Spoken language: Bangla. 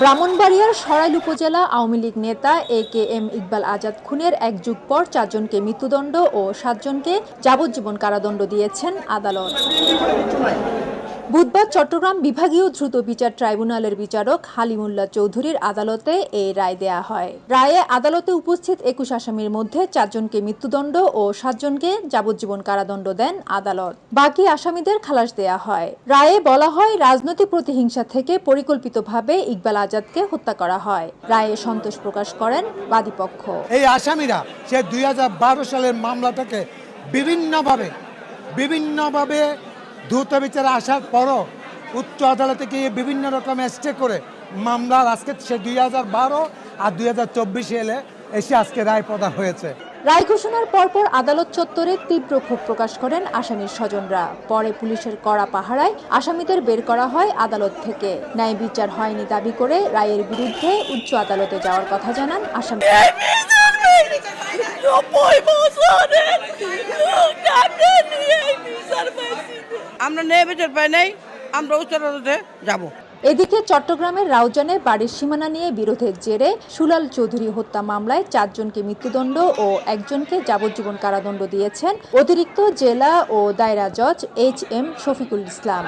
ব্রাহ্মণবাড়িয়ার সরাইল উপজেলা আওয়ামী লীগ নেতা A K M Iqbal Azad খুনের এক যুগ পর চারজনকে মৃত্যুদণ্ড ও সাতজনকে যাবজ্জীবন কারাদণ্ড দিয়েছেন আদালত। বুধবার চট্টগ্রাম বিভাগীয় দ্রুত বিচার ট্রাইব্যুনালের বিচারক হালিমুল্লাহ চৌধুরীর আদালতে এই রায় দেয়া হয়। রায়ে আদালতে উপস্থিত একুশ আসামির মধ্যে চারজনকে মৃত্যুদণ্ড ও সাতজনকে যাবজ্জীবন কারাদণ্ড দেন আদালত। বাকি আসামিদের খালাস দেয়া হয়। রায়ে বলা হয়, রাজনৈতিক প্রতিহিংসা থেকে পরিকল্পিতভাবে ইকবাল আজাদকে হত্যা করা হয়। রায়ে সন্তোষ প্রকাশ করেন বাদীপক্ষ। এই আসামিরা, সে দুই সালের মামলাটাকে বিভিন্নভাবে বিভিন্নভাবে দ্রুত বিচারে আসার পরও উচ্চ আদালতে গিয়ে বিভিন্ন রকম স্টে করে মামলার আজকে সে দুই হাজার বারো আর দুই হাজার চব্বিশে এলে এসে আজকে রায় প্রদান হয়েছে। রায় ঘোষণার পরপর আদালত চত্বরে তীব্র ক্ষোভ প্রকাশ করেন আসামির স্বজনরা। পরে পুলিশের কড়া পাহারায় আসামিদের বের করা হয় আদালত থেকে। ন্যায় বিচার হয়নি দাবি করে রায়ের বিরুদ্ধে উচ্চ আদালতে যাওয়ার কথা জানান আসামি। আমরা নেই বিচার পাই নাই, আমরা উচ্চ যাব। এদিকে চট্টগ্রামের রাউজানে বাড়ির সীমানা নিয়ে বিরোধের জেরে সুলাল চৌধুরী হত্যা মামলায় চারজনকে মৃত্যুদণ্ড ও একজনকে যাবজ্জীবন কারাদণ্ড দিয়েছেন অতিরিক্ত জেলা ও দায়রা জজ এইচ এম শফিকুল ইসলাম।